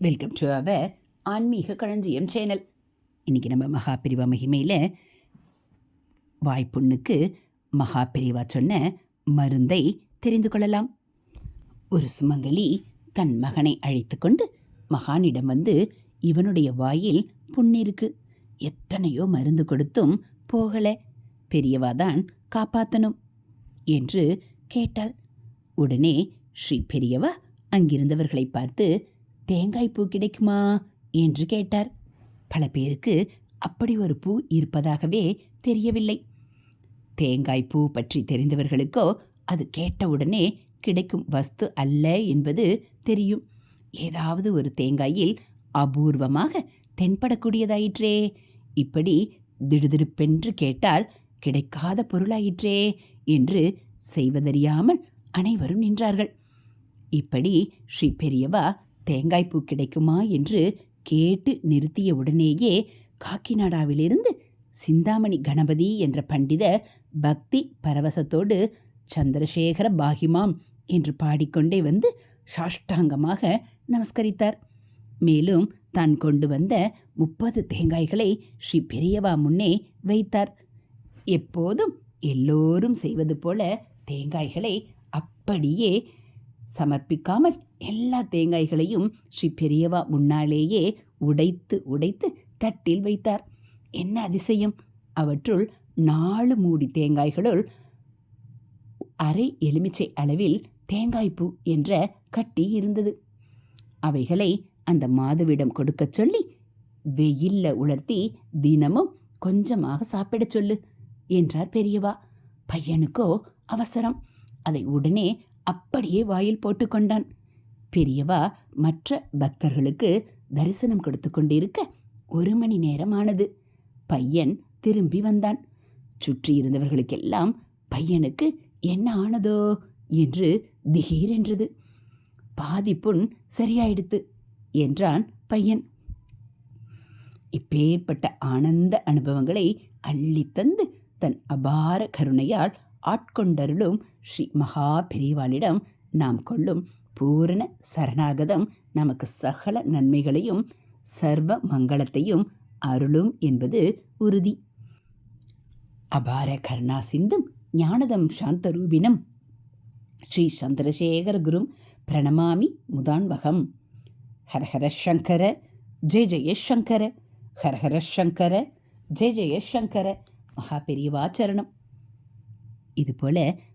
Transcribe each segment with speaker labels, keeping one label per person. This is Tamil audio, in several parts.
Speaker 1: வெல்கம் டு அவர் ஆன்மீக களஞ்சியம் சேனல் இன்றைக்கி நம்ம மகாபிரிவா மகிமையில் வாய்ப்புண்ணுக்கு மகாபிரிவா சொன்ன மருந்தை தெரிந்து கொள்ளலாம். ஒரு சுமங்கலி தன் மகனை அழைத்து கொண்டு மகானிடம் வந்து இவனுடைய வாயில் புண்ணிருக்கு எத்தனையோ மருந்து கொடுத்தும் போகல. பெரியவா தான் காப்பாற்றணும் என்று கேட்டாள். உடனே ஸ்ரீ பெரியவா அங்கிருந்தவர்களை பார்த்து தேங்காய் பூ கிடைக்குமா? என்று கேட்டார். பல பேருக்கு அப்படி ஒரு பூ இருப்பதாகவே தெரியவில்லை. தேங்காய் பூ பற்றி தெரிந்தவர்களுக்கோ அது கேட்டவுடனே கிடைக்கும் வஸ்து அல்ல என்பது தெரியும். ஏதாவது ஒரு தேங்காயில் அபூர்வமாக தென்படக்கூடியதாயிற்றே. இப்படி திடுதிடுப்பென்று கேட்டால் கிடைக்காத பொருளாயிற்றே என்று செய்வதறியாமல் அனைவரும் நின்றார்கள். இப்படி ஸ்ரீ பெரியவா தேங்காய்ப்பூ கிடைக்குமா என்று கேட்டு நிறுத்திய உடனேயே காக்கிநாடாவிலிருந்து சிந்தாமணி கணபதி என்ற பண்டிதர் பக்தி பரவசத்தோடு சந்திரசேகர பாகிமாம் என்று பாடிக்கொண்டே வந்து சாஷ்டாங்கமாக நமஸ்கரித்தார். மேலும் தான் கொண்டு வந்த முப்பது தேங்காய்களை ஸ்ரீ பெரியவா முன்னே வைத்தார். எப்போதும் எல்லோரும் செய்வது போல தேங்காய்களை அப்படியே சமர்ப்பிக்காமல் எல்லா தேங்காய்களையும் ஸ்ரீ பெரியவா முன்னாலேயே உடைத்து உடைத்து தட்டில் வைத்தார். என்ன அதிசயம்? அவற்றுள் நாலு மூடி தேங்காய்களுள் அரை எலுமிச்சை அளவில் தேங்காய்ப்பூ என்ற கட்டி இருந்தது. அவைகளை அந்த மாதுவிடம் கொடுக்கச் சொல்லி வெயில்ல உலர்த்தி தினமும் கொஞ்சமாக சாப்பிடச் சொல்லு என்றார் பெரியவா. பையனுக்கோ அவசரம். அதை உடனே அப்படியே வாயில் போட்டுக்கொண்டான் பெரியவா மற்ற பக்தர்களுக்கு தரிசனம் கொடுத்து கொண்டிருக்க ஒரு மணி நேரம் ஆனது பையன் திரும்பி வந்தான். சுற்றி இருந்தவர்களுக்கெல்லாம் பையனுக்கு என்ன ஆனதோ என்று திகீரென்றது. பாதி புண் சரியாயிடுத்து என்றான் பையன். இப்பேற்பட்ட ஆனந்த அனுபவங்களை அள்ளித்தந்து தன் அபார கருணையால் ஆட்கொண்டருளும் ஸ்ரீ மகா பெரியவாளிடம் நாம் கொள்ளும் பூரண சரணாகதம். நமக்கு சகல நன்மைகளையும் சர்வ மங்களத்தையும் அருளும் என்பது உறுதி. அபார கர்ணா சிந்தும் ஞானதம் சாந்தரூபினம் ஸ்ரீ சந்திரசேகர குரும் பிரணமாமி முதான்வகம். ஹரஹர சங்கர ஜெய ஜெயசங்கர ஹரஹர சங்கர ஜெய ஜெயசங்கர மகா பெரியவாச்சரணம் இதுபோல்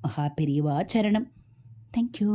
Speaker 1: மகா பெரியவா சரணம். தேங்க்யூ